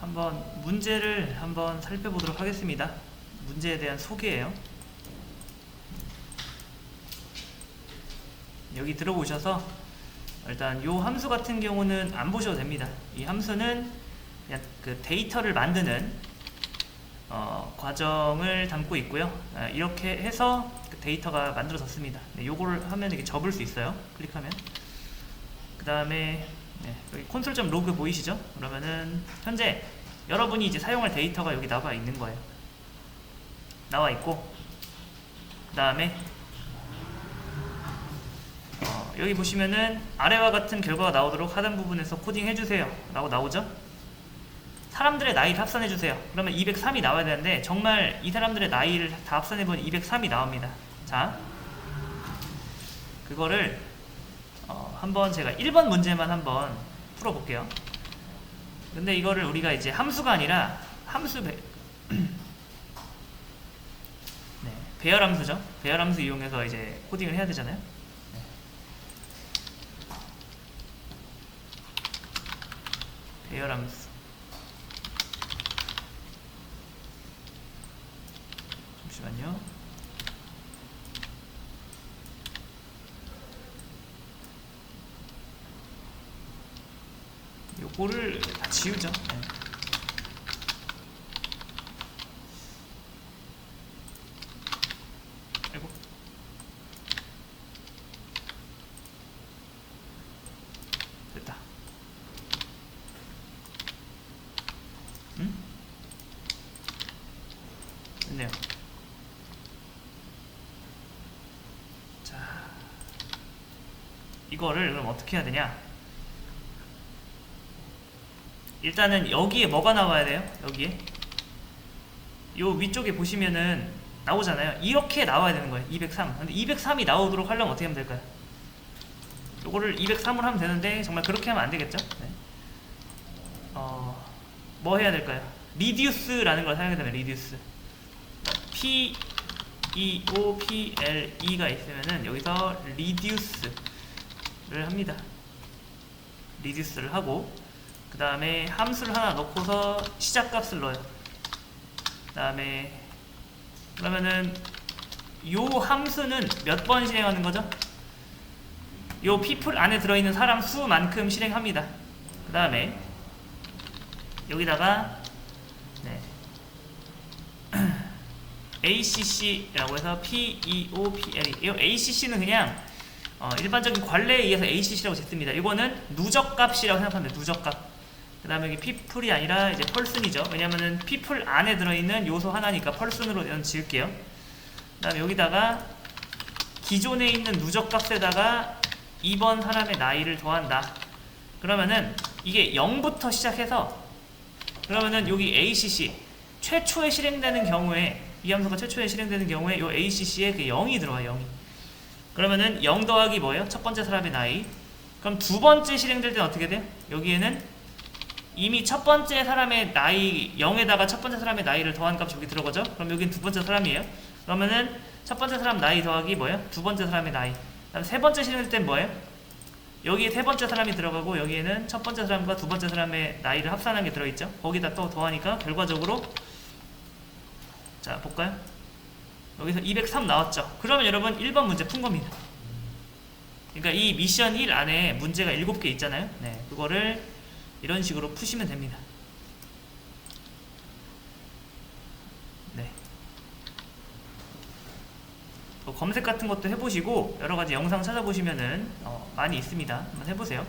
한번 문제를 한번 살펴보도록 하겠습니다. 문제에 대한 소개예요. 여기 들어오셔서 일단 요 함수 같은 경우는 안 보셔도 됩니다. 이 함수는 그 데이터를 만드는 어, 과정을 담고 있고요. 아, 이렇게 해서 그 데이터가 만들어졌습니다. 네, 요거를 하면 이렇게 접을 수 있어요. 클릭하면. 그 다음에 네, 여기 콘솔.log 로그 보이시죠? 그러면은 현재 여러분이 이제 사용할 데이터가 여기 나와 있는 거예요. 나와 있고 그 다음에 어, 여기 보시면은 아래와 같은 결과가 나오도록 하단 부분에서 코딩 해주세요 라고 나오죠? 사람들의 나이를 합산해주세요. 그러면 203이 나와야 되는데 정말 이 사람들의 나이를 다 합산해보면 203이 나옵니다. 자, 그거를 어, 한번 제가 1번 문제만 한번 풀어볼게요. 근데 이거를 우리가 이제 함수가 아니라 함수 배, 네, 배열 함수죠. 배열 함수 이용해서 이제 코딩을 해야 되잖아요. 네. 배열 함수. 잠시만요. 요거를 다 지우죠. 네. 아이고. 됐다. 응? 됐네요. 자, 이거를 그럼 어떻게 해야 되냐? 일단은 여기에 뭐가 나와야 돼요? 여기에 요 위쪽에 보시면은 나오잖아요. 이렇게 나와야 되는 거예요. 203. 근데 203이 나오도록 하려면 어떻게 하면 될까요? 요거를 203으로 하면 되는데 정말 그렇게 하면 안 되겠죠? 네. 어, 뭐 해야 될까요? 리듀스라는 걸 사용해야 되면 리듀스. P E O P L E가 있으면은 여기서 리듀스를 합니다. 리듀스를 하고 그 다음에 함수를 하나 넣고서 시작값을 넣어요. 그 다음에 그러면은 요 함수는 몇 번 실행하는 거죠? 요 people 안에 들어있는 사람 수만큼 실행합니다. 그 다음에 여기다가 네. ACC라고 해서 P E O P L E. 이 ACC는 그냥 어, 일반적인 관례에 의해서 ACC라고 짓습니다. 이거는 누적값이라고 생각하면 돼요. 누적값. 그 다음에 여기 people이 아니라 이제 펄슨이죠. 왜냐면은 people 안에 들어있는 요소 하나니까 펄슨으로 연 지을게요. 그 다음에 여기다가 기존에 있는 누적 값에다가 2번 사람의 나이를 더한다. 그러면은 이게 0부터 시작해서 그러면은 여기 ACC 최초에 실행되는 경우에 이 함수가 최초에 실행되는 경우에 요 ACC에 그 0이 들어가요. 0이. 그러면은 0 더하기 뭐예요? 첫 번째 사람의 나이. 그럼 두 번째 실행될 때는 어떻게 돼요? 여기에는 이미 첫 번째 사람의 나이 0에다가 첫 번째 사람의 나이를 더한 값이 여기 들어가죠? 그럼 여기는 두 번째 사람이에요. 그러면은 첫 번째 사람 나이 더하기 뭐예요? 두 번째 사람의 나이. 그다음 세 번째 실행될 땐 뭐예요? 여기에 세 번째 사람이 들어가고 여기에는 첫 번째 사람과 두 번째 사람의 나이를 합산한 게 들어있죠? 거기다 또 더하니까 결과적으로 자 볼까요? 여기서 203 나왔죠? 그러면 여러분 1번 문제 푼 겁니다. 그러니까 이 미션 1 안에 문제가 7개 있잖아요. 네, 그거를 이런 식으로 푸시면 됩니다. 네. 또 검색 같은 것도 해보시고 여러 가지 영상 찾아보시면은 어, 많이 있습니다. 한번 해보세요.